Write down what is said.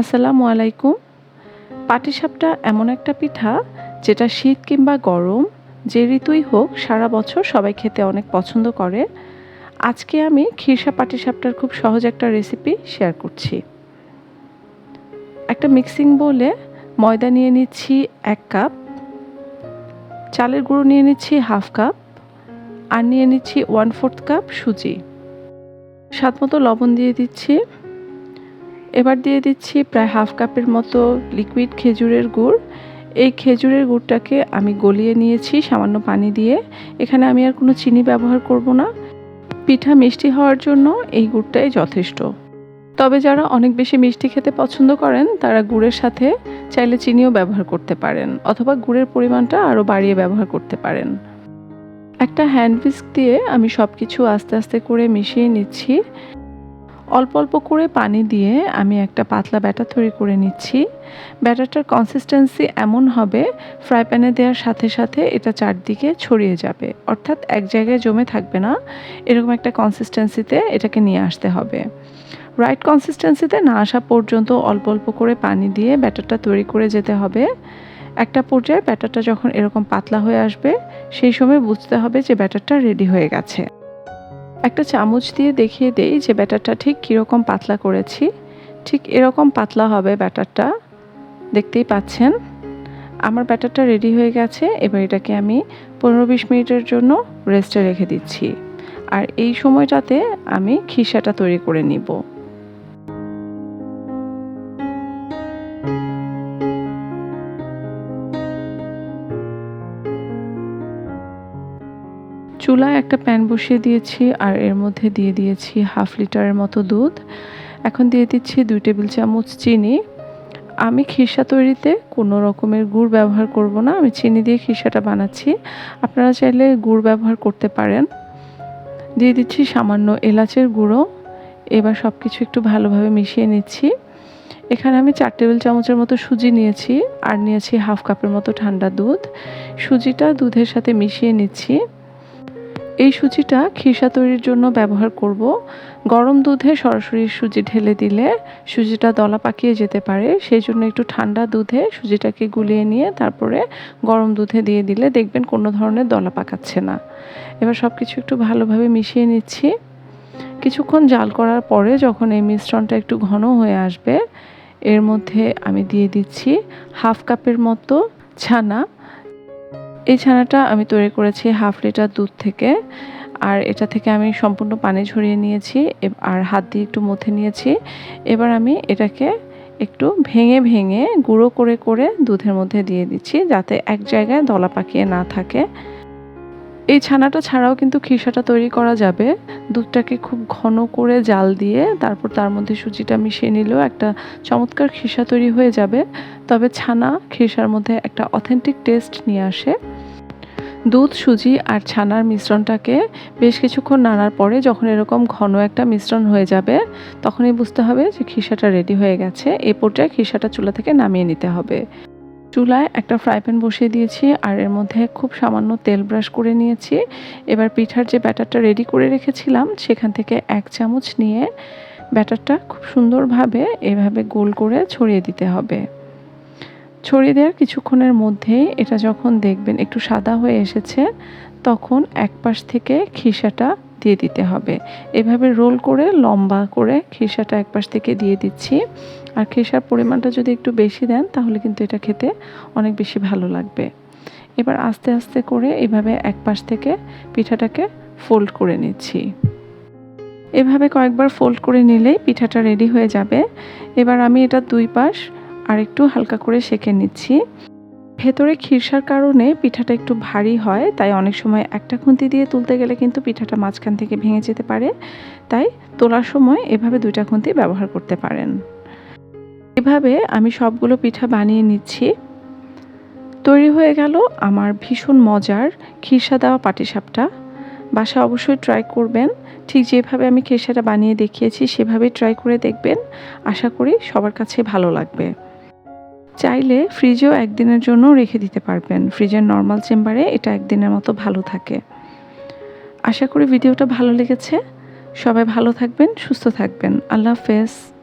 আসসালামু আলাইকুম। পাটিসাপটা এমন একটা পিঠা যেটা শীত কিংবা গরম, যে ঋতুই হোক, সারা বছর সবাই খেতে অনেক পছন্দ করে। আজকে আমি খিরসা পাটিসাপটার খুব সহজ একটা রেসিপি শেয়ার করছি। একটা মিক্সিং বলে ময়দা নিয়ে নিচ্ছি এক কাপ চালের গুঁড়ো নিয়ে নিচ্ছি হাফ কাপ আর নিয়ে নিচ্ছি ওয়ান ফোর্থ কাপ সুজি। স্বাদ মতো লবণ দিয়ে দিচ্ছি। এবার দিয়ে দিচ্ছি প্রায় হাফ কাপের মতো লিকুইড খেজুরের গুড়। এই খেজুরের গুড়টাকে আমি গলিয়ে নিয়েছি সামান্য পানি দিয়ে। এখানে আমি আর কোনো চিনি ব্যবহার করব না। পিঠা মিষ্টি হওয়ার জন্য এই গুড়টাই যথেষ্ট। তবে যারা অনেক বেশি মিষ্টি খেতে পছন্দ করেন, তারা গুড়ের সাথে চাইলে চিনিও ব্যবহার করতে পারেন, অথবা গুড়ের পরিমাণটা আরও বাড়িয়ে ব্যবহার করতে পারেন। একটা হ্যান্ডপিস্ক দিয়ে আমি সব কিছু আস্তে আস্তে করে মিশিয়ে নিচ্ছি। অল্প অল্প করে পানি দিয়ে আমি একটা পাতলা ব্যাটার তৈরি করে নিচ্ছি। ব্যাটারটার কনসিস্টেন্সি এমন হবে ফ্রাই প্যানে দেওয়ার সাথে সাথে এটা চারদিকে ছড়িয়ে যাবে। অর্থাৎ এক জায়গায় জমে থাকবে না, এরকম একটা কনসিস্টেন্সিতে এটাকে নিয়ে আসতে হবে। রাইট কনসিস্টেন্সিতে না আসা পর্যন্ত অল্প অল্প করে পানি দিয়ে ব্যাটারটা তৈরি করে যেতে হবে। একটা পর্যায়ে ব্যাটারটা যখন এরকম পাতলা হয়ে আসবে, সেই সময় বুঝতে হবে যে ব্যাটারটা রেডি হয়ে গেছে। একটা চামচ দিয়ে দেখিয়ে দেই যে ব্যাটারটা ঠিক কীরকম পাতলা করেছি। ঠিক এরকম পাতলা হবে ব্যাটারটা। দেখতেই পাচ্ছেন? আমার ব্যাটারটা রেডি হয়ে গেছে, এবার এটাকে আমি পনেরো বিশ মিনিটের জন্য রেস্টে রেখে দিচ্ছি। আর এই সময়টাতে আমি খিসাটা তৈরি করে নিব। চুলায় একটা প্যান বসিয়ে দিয়েছি আর এর মধ্যে দিয়ে দিয়েছি হাফ লিটারের মতো দুধ। এখন দিয়ে দিচ্ছি দুই টেবিল চামচ চিনি। আমি খিসা তৈরিতে কোনো রকমের গুড় ব্যবহার করব না, আমি চিনি দিয়ে খিসাটা বানাচ্ছি। আপনারা চাইলে গুড় ব্যবহার করতে পারেন। দিয়ে দিচ্ছি সামান্য এলাচের গুঁড়ো। এবার সব কিছু একটু ভালোভাবে মিশিয়ে নিচ্ছি। এখানে আমি চার টেবিল চামচের মতো সুজি নিয়েছি আর নিয়েছি হাফ কাপের মতো ঠান্ডা দুধ। সুজিটা দুধের সাথে মিশিয়ে নিচ্ছি। এই সুজিটা খিসা তৈরির জন্য ব্যবহার করব। গরম দুধে সরাসরি সুজি ঢেলে দিলে সুজিটা দলা পাকিয়ে যেতে পারে। সেই জন্য একটু ঠান্ডা দুধে সুজিটাকে গুলিয়ে নিয়ে তারপরে গরম দুধে দিয়ে দিলে দেখবেন কোনো ধরনের দলা পাকাচ্ছে না। এবার সব কিছু একটু ভালোভাবে মিশিয়ে নিচ্ছি। কিছুক্ষণ জাল করার পরে যখন এই মিশ্রণটা একটু ঘন হয়ে আসবে, এর মধ্যে আমি দিয়ে দিচ্ছি হাফ কাপের মতো ছানা। এই ছানাটা আমি তৈরি করেছি হাফ লিটার দুধ থেকে। আর এটা থেকে আমি সম্পূর্ণ পানি ঝরিয়ে নিয়েছি আর হাত দিয়ে একটু মথে নিয়েছি। এবার আমি এটাকে একটু ভেঙে ভেঙে গুঁড়ো করে করে দুধের মধ্যে দিয়ে দিচ্ছি যাতে এক জায়গায় দলা পাকিয়ে না থাকে। এই ছানাটা ছাড়াও কিন্তু খিসাটা তৈরি করা যাবে। দুধটাকে খুব ঘন করে জাল দিয়ে তারপর তার মধ্যে সুজিটা মিশিয়ে নিলেও একটা চমৎকার খিসা তৈরি হয়ে যাবে। তবে ছানা খিসার মধ্যে একটা অথেন্টিক টেস্ট নিয়ে আসে। দুধ, সুজি আর ছানার মিশ্রণটাকে বেশ কিছুক্ষণ নাড়ার পরে যখন এরকম ঘন একটা মিশ্রণ হয়ে যাবে, তখনই বুঝতে হবে যে খিসাটা রেডি হয়ে গেছে। এই পর্যায়ে খিসাটা চুলা থেকে নামিয়ে নিতে হবে। চুলায় একটা ফ্রাই প্যান বসিয়ে দিয়েছি আর এর মধ্যে খুব সামান্য তেল ব্রাশ করে নিয়েছি। এবার পিঠার যে ব্যাটারটা রেডি করে রেখেছিলাম, সেখান থেকে এক চামচ নিয়ে ব্যাটারটা খুব সুন্দরভাবে এভাবে গোল করে ছড়িয়ে দিতে হবে। ছড়িয়ে দেওয়ার কিছুক্ষণের মধ্যেই এটা যখন দেখবেন একটু সাদা হয়ে এসেছে, তখন এক পাশ থেকে খিসাটা দিয়ে দিতে হবে। এভাবে রোল করে, লম্বা করে খিসাটা এক পাশ থেকে দিয়ে দিচ্ছি। আর খিসার পরিমাণটা যদি একটু বেশি দেন, তাহলে কিন্তু এটা খেতে অনেক বেশি ভালো লাগবে। এবার আস্তে আস্তে করে এভাবে এক পাশ থেকে পিঠাটাকে ফোল্ড করে নিচ্ছি। এভাবে কয়েকবার ফোল্ড করে নিলেই পিঠাটা রেডি হয়ে যাবে। এবার আমি এটা দুই পাশ আর একটু হালকা করে সেঁকে নিচ্ছি। ভেতরে খিরসার কারণে পিঠাটা একটু ভারী হয়, তাই অনেক সময় একটা খুন্তি দিয়ে তুলতে গেলে কিন্তু পিঠাটা মাঝখান থেকে ভেঙে যেতে পারে। তাই তোলার সময় এভাবে দুইটা খুন্তি ব্যবহার করতে পারেন। এভাবে আমি সবগুলো পিঠা বানিয়ে নিচ্ছি। তৈরি হয়ে গেল আমার ভীষণ মজার খিরসা দেওয়া পাটিসাপটা। বাসা অবশ্যই ট্রাই করবেন। ঠিক যেভাবে আমি খেসাটা বানিয়ে দেখিয়েছি, সেভাবেই ট্রাই করে দেখবেন। আশা করি সবার কাছে ভালো লাগবে। চাইলে ফ্রিজেও একদিনের জন্য রেখে দিতে পারবেন। ফ্রিজের নর্মাল চেম্বারে এটা একদিনের মতো ভালো থাকে। আশা করি ভিডিওটা ভালো লেগেছে। সবাই ভালো থাকবেন, সুস্থ থাকবেন। আল্লাহ হাফেজ।